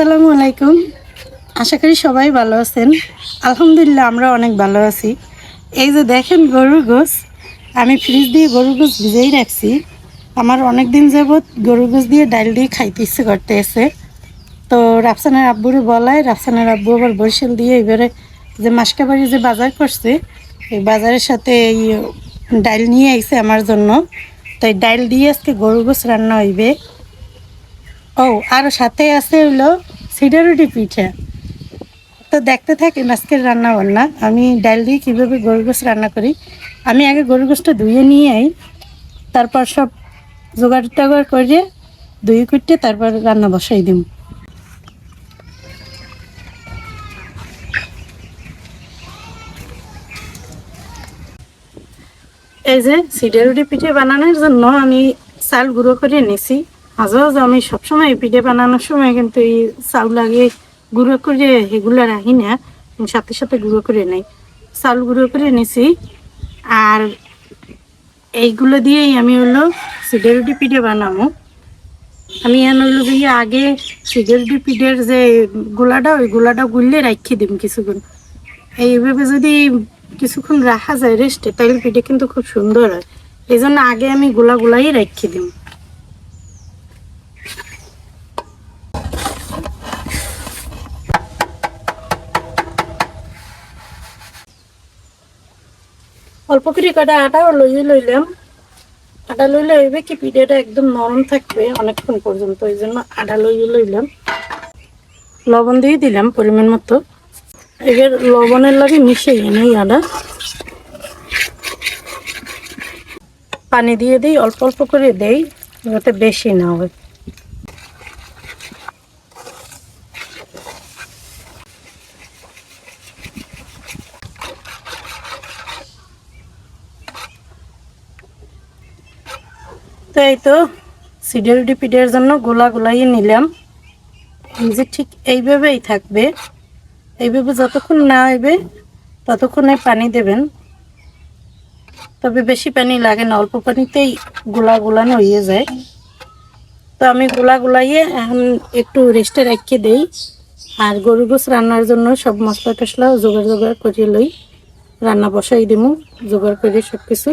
আসসালামু আলাইকুম। আশা করি সবাই ভালো আছেন। আলহামদুলিল্লাহ আমরা অনেক ভালো আছি। এই যে দেখেন গরুর গোস আমি ফ্রিজ দিয়ে গরুর গোস ভিজেই রাখছি। আমার অনেক দিন যাবৎ গরুর গোস দিয়ে ডাল দিয়ে খাইতে ইচ্ছে করতে এসে তো রাফসানের আব্বুরে বলায় রাফসানের আব্বু আবার বরিশাল দিয়ে এবারে যে মাসকাবাড়ি যে বাজার করছে, এই বাজারের সাথে এই ডাল নিয়ে আইছে আমার জন্য। তো এই ডাল দিয়ে আজকে গরু গোস রান্না হইবে। ও, আর সাথে আছে হইল সিডারুটি পিঠা। তো দেখতে থাকেন আজকের রান্না বান্না আমি ডাল দিয়ে কীভাবে গরু গোস রান্না করি? আমি আগে গরু গোসটা ধুয়ে নিয়ে আই তারপর সব জোগাড় টোগাড় করে ধুয়ে কুটে তারপর রান্না বসাই দিম এই যে সিডারুটি পিঠে বানানোর জন্য আমি চাল গুঁড়ো করে নিছি। মাঝে আমি সবসময় পিঠে বানানোর সময় কিন্তু এই চাউল আগে গুঁড়ো করে এগুলো রাখি না সাথে সাথে গুঁড়ো করে নেই। চাউল গুঁড়ো করে নিছি আর এইগুলো দিয়েই আমি হলো সিডারুটি পিঠে বানাবো। আমি এন হলো গিয়ে আগে সিডারুটি পিঠের যে গোলাটা, ওই গোলাটা গুললে রাখি দিম কিছুক্ষণ। এইভাবে যদি কিছুক্ষণ রাখা যায় রেস্টে তাহলে পিঠে কিন্তু খুব সুন্দর হয়। এই জন্য আগে আমি গোলা গোলাই রেখে দিম। অল্প করে কটা আটা লইয়ে লইলাম। আটা লইলে হইবে কি পিঠাটা একদম নরম থাকবে অনেকক্ষণ পর্যন্ত, ওই জন্য আটা লইয়ে লইলাম। লবণ দিয়ে দিলাম পরিমাণ মতো। এবার লবণের লাগে মিশিয়ে নেই আদা পানি দিয়ে দিই, অল্প অল্প করে দেই, যাতে বেশি না হয়। তো সিডেলডি পিঠের জন্য গোলা গোলাই নিলাম। যে ঠিক এইভাবেই থাকবে, এইভাবে যতক্ষণ না হইবে ততক্ষণে পানি দেবেন। তবে বেশি পানি লাগে না, অল্প পানিতেই গোলা গোলানো হয়ে যায়। তো আমি গোলা গোলাইয়ে এখন একটু রেস্টে রেখে দেই। আর গরু গোস রান্নার জন্য সব মশলা টশলা জোগাড় জোগাড় করে লই। রান্না বসাই দিমু, জোগাড় করে সব কিছু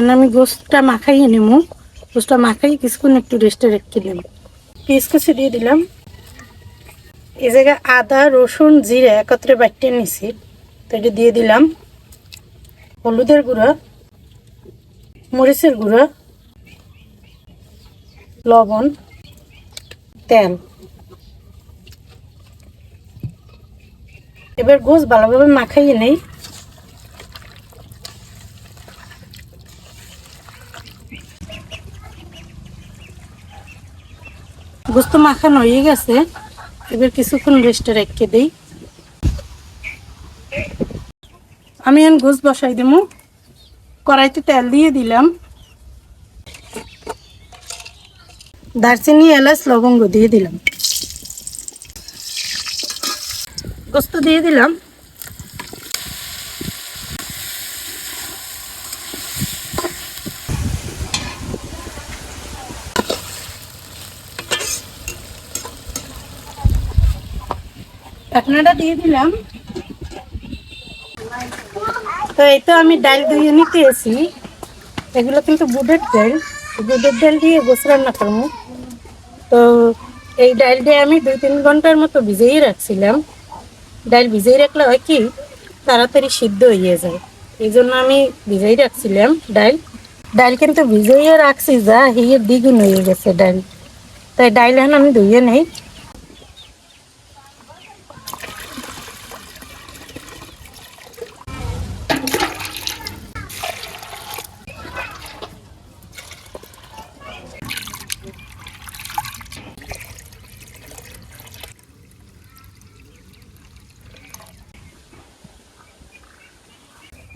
এখন আমি গোস্তটা মাখাইয়ে নেব গোস্তটা মাখাই কিছুক্ষণ একটু রেস্টে রেখে দিলাম পিস কুচি দিয়ে দিলাম। এই জায়গায় আদা, রসুন, জিরা একত্রে বাটিয়ে নিছি, তো এটা দিয়ে দিলাম। হলুদের গুঁড়া, মরিচের গুঁড়া, লবণ, তেল। এবার গোস ভালোভাবে মাখাইয়ে নেই। গোস্ত মাখানো হয়ে গেছে। এবার কিছুক্ষণ রেস্টে রেখে দিই। আমি এখন গোস বসাই দেবো। কড়াইতে তেল দিয়ে দিলাম। দারচিনি, এলাচ, লবঙ্গ দিয়ে দিলাম। গোস্ত দিয়ে দিলাম। ঢাকনাটা দিয়ে দিলাম। তো এই তো আমি ডাল ধুয়ে নিতে এসি এগুলো কিন্তু বুটের ডাল। বুটের ডাল দিয়ে গোস রান্না করব। তো এই ডালটা আমি দুই তিন ঘণ্টার মতো ভিজেই রাখছিলাম। ডাল ভিজেই রাখলে হয় কি, তাড়াতাড়ি সিদ্ধ হয়ে যায়। এই জন্য আমি ভিজাই রাখছিলাম ডাল। ডাল কিন্তু ভিজাইয়ে রাখছি, যা হিয়ে দ্বিগুণ হয়ে গেছে ডাল। তাই ডাল এখন আমি ধুয়ে নেই।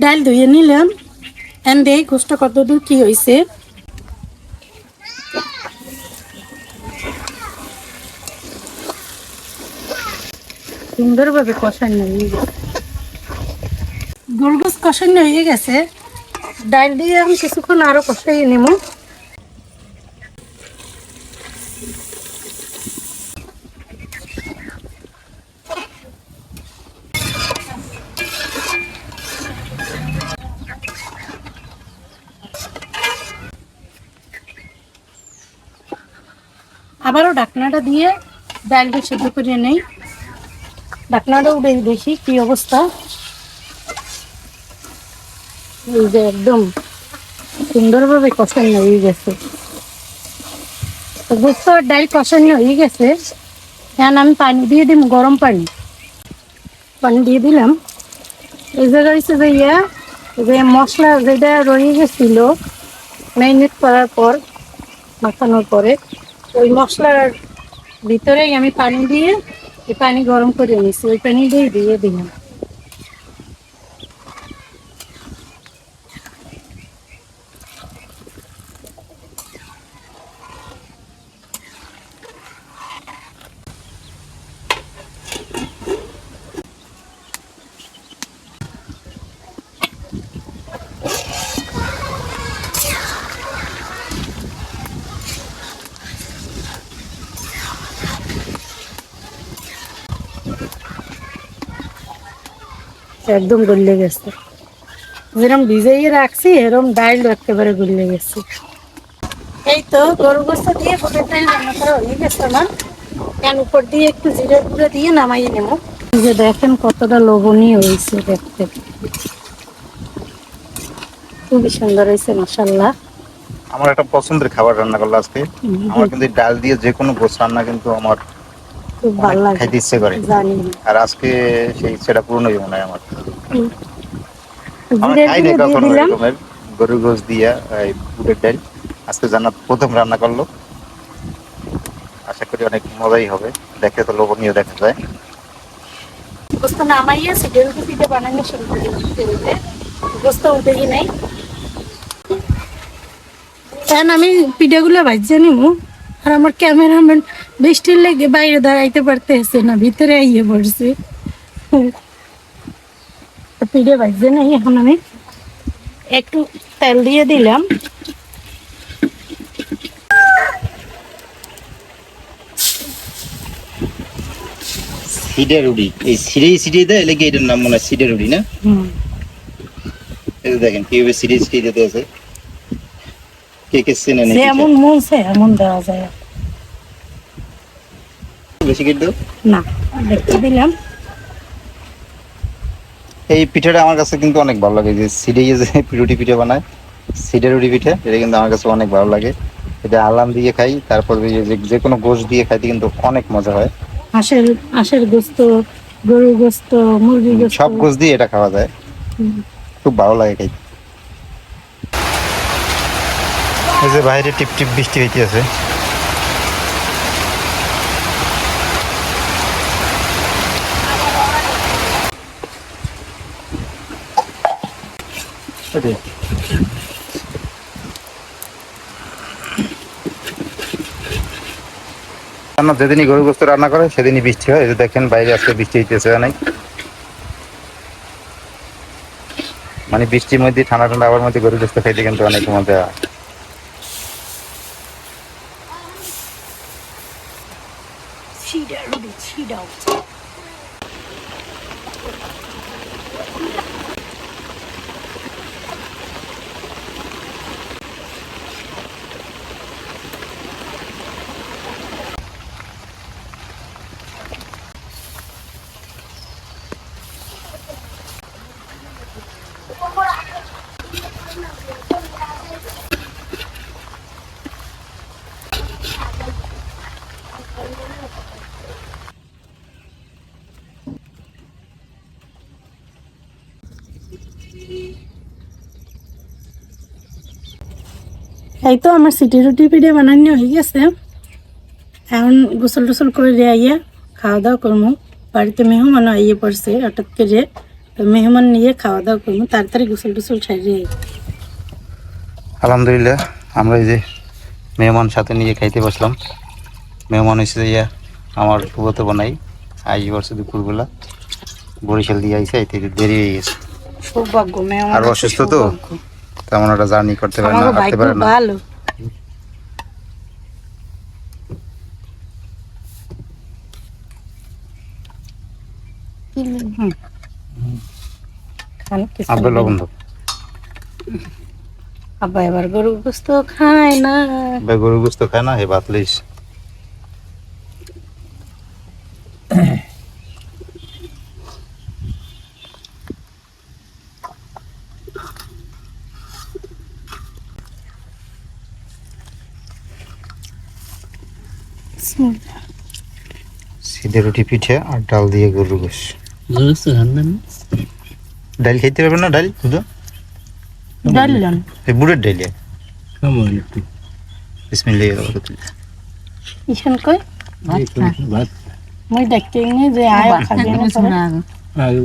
ডাল ধুয়ে নিলাম। এন দিয়ে কত দূর কি হয়েছে সুন্দরভাবে কষানো হয়ে গোলগোস কষানো হয়ে গেছে। ডাল দিয়ে আমি কিছুক্ষণ আরও কষাই নেব আবারও ঢাকনাটা দিয়ে ডালটা সেদ্ধ করে নেই। ঢাকনাটা উঠে দেখি কি অবস্থা। এই যে একদম সুন্দরভাবে কষানো হয়ে গেছে। বুঝতে ডাল কষানো হয়ে গেছে। এখন আমি পানি দিয়ে দিম, গরম পানি। পানি দিয়ে দিলাম। এই জায়গায় হচ্ছে যে ইয়া, যে মশলা যেটা রয়ে গেছিল ম্যারিনেট করার পর, মাখানোর পরে। ওই মশলার ভিতরেই আমি পানি দিয়ে পানি গরম করে নিয়েছি, ওই পানি দিয়ে দিয়ে দিলাম। একদম গলে গেছে। যেরকম ভিজাইয়ে রাখছি এরকম ডাইল একেবারে গলে গেছে। এই তো গরু গোস্ত দিয়ে বুটের ডাল রান্না করা হয়ে গেছে আমার এখন উপর দিয়ে একটু জিরে গুঁড়ো দিয়ে নামাইয়ে নেব। যে দেখেন কতটা লোভনীয় হয়েছে দেখতে। খুবই সুন্দর হয়েছে মাসাল্লাহ আমার একটা পছন্দের খাবার রান্না করল আজকে। আমার কিন্তু ডাল দিয়ে যে কোনো গোছ রান্না কিন্তু আমার খুব ভালো অনেক লাগে। খাইতে ইচ্ছে করে। জানি। আর আজকে সেই ইচ্ছেটা পূর্ণ আমার। আমরা খাই না কখনো এরকমের গরুর গোছ দিয়া এই বুটের ডাল। আজকে জান্নাত প্রথম রান্না করল। আশা করি অনেক মজাই হবে। দেখতে তো লোভনীয় দেখা যায়। গোস্ত নামাইয়া সিডেল পিঠে বানানো শুরু করে। দিতে গোস্ত উঠেই নাই। কারণ আমি পিঠাগুলো ভাজছে নিব। আর আমার ক্যামেরাম্যান বৃষ্টির লেগে বাইরে দাঁড়াইতে পারতেছে না ভিতরে আইয়ে পড়ছে। পিঠে ভাজছে নাই এখন আমি। একটু তেল দিয়ে দিলাম। এই সিডে সিডে দেয়? লেগে এটার নাম মনে হয় না? এই দেখেন কীভাবে সিডে সিডে দিতে আছে। কে কে চেনে নেই যেমন মন চায় এমন দেওয়া যায়। বেশি কিন্তু? না দেখতে দিলাম। এই পিঠাটা আমার কাছে কিন্তু অনেক ভালো লাগে যে সিডে যে রুটি পিঠা বানায় সিডে রুটি পিঠা এটা কিন্তু আমার কাছে অনেক ভালো লাগে। এটা আলাম দিয়ে খাই তারপর যে যে কোনো গোশ দিয়ে খাইতে কিন্তু অনেক মজা হয়। হাঁসের হাঁসের গোস্ত গরু গোস্ত মুরগি গোস্ত। সব গোশ দিয়ে এটা খাওয়া যায়। খুব ভালো লাগে খাইতে। এই যে বাইরে টিপ টিপ বৃষ্টি হইতে আছে। রান্না যেদিনই গরু গোস্ত রান্না করে সেদিনই বৃষ্টি হয়। এই যে দেখেন বাইরে আজকে বৃষ্টি হইতেছে অনেক। মানে বৃষ্টির মধ্যে ঠান্ডা ঠান্ডা আবার মধ্যে গরু গোস্ত খাইতে কিন্তু অনেক মজা। ছিড়াও। এই তো আমার সিটি রুটি পিঠে বানানো হয়ে গেছে। এখন গোসল টোসল করে দিয়ে আইয়া খাওয়া দাওয়া করব বাড়িতে মেহমান আইয়ে পড়ছে হঠাৎ করে। তো মেহমান নিয়ে খাওয়া দাওয়া করব তাড়াতাড়ি গোসল টোসল সারিয়ে আলহামদুলিল্লাহ আমরা এই যে মেহমান সাথে নিয়ে খাইতে বসলাম। মেহমান এসে ইয়া আমার ফুবতে বানাই আই বছর দুপুরবেলা বরিশাল দিয়ে আইসে এতে দেরি হয়ে গেছে। সৌভাগ্য মেহমান আর অসুস্থ তো? তেমন একটা জার্নি করতে পারে না হাঁটতে পারে না। ভালো। আব্বা লবণ দাও। আব্বা এবার গোস্ত খায় না। আব্বা গরু গোস্ত খায় না হে ভাত সিধে রুটি পিঠে আর ডাল দিয়ে গরুর গোস ডাল খাইতে পারবে না ডাল শুধু? এই বুড়ের ডাল দেখতে নি যে আয় খাবি না পরে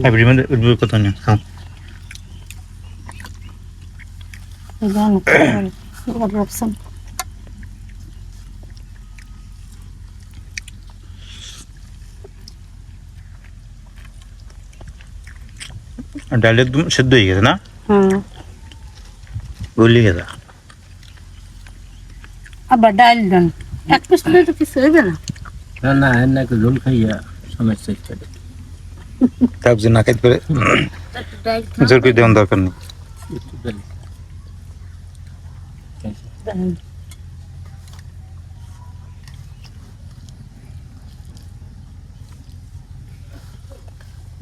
এভরি মানে উঠবে কত নিয়ে খাও জানো গড রবসন আর ডাল একদম সেদ্ধ হয়ে গেছে না হুম গলি গেছে আবার ডাল দেন এক পিস দিলে তো কিছু হইবে না না না এনাকে জল খাইয়া সমস্যা হচ্ছে তাক যে না খাইতে পারে জোর করে দেওয়ার দরকার নেই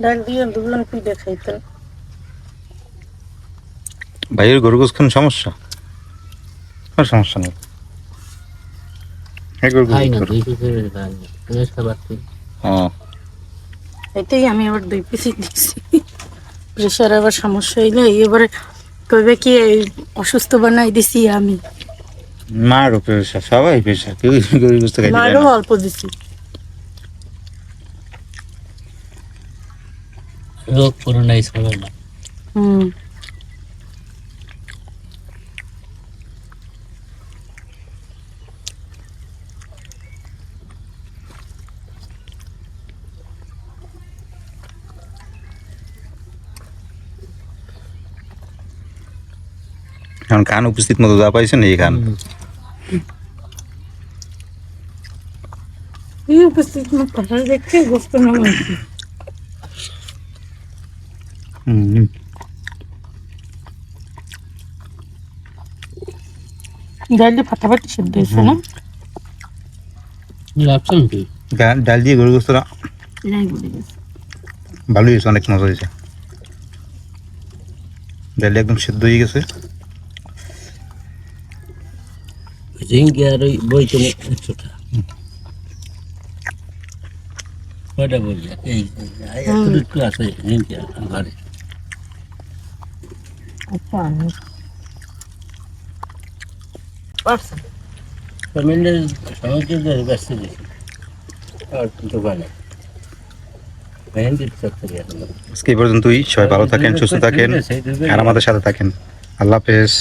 ডাল দিয়ে দুলন পিঠে খাইতেন ভাইয়ের গরু গোস খান সমস্যা? কোনো সমস্যা নেই। তুই হ্যাঁ। এটাই আমি আবার দুই পিসই দিচ্ছি প্রেশার আবার সমস্যা হইলে এবারে কইবে কি এই অসুস্থ বানাই দিছি আমি। মার উপরে সবাই পেশা কেউ গরু গোস খাইতে মারও অল্প দিছি। রোগ পুরো নাই খাবার না হুম। এখন খান উপস্থিত মতো যা পাইছেন এই খান এই উপস্থিত মুখ কথা দেখে গোস্ত নামাইছি হুম। ডালটা ফাটাফাটি সিদ্ধ হয়েছে না? ডাল দিয়ে গরু ভালোই হয়েছে অনেক মজা হয়েছে। ডাল একদম সেদ্ধ হয়ে গেছে। ঝিঙ্গি আর ওই বইতে ছোটা কয়টা এই আছে ঝিঙ্গি ঘরে। আচ্ছা সমুদ্রের ব্যস্ত দিয়েছি আর দোকানে। আজকে এই পর্যন্তই। সবাই ভালো থাকেন সুস্থ থাকেন। আর আমাদের সাথে থাকেন। আল্লাহ হাফেজ।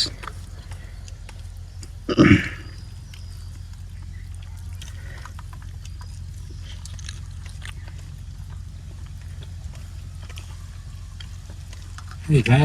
এই খায়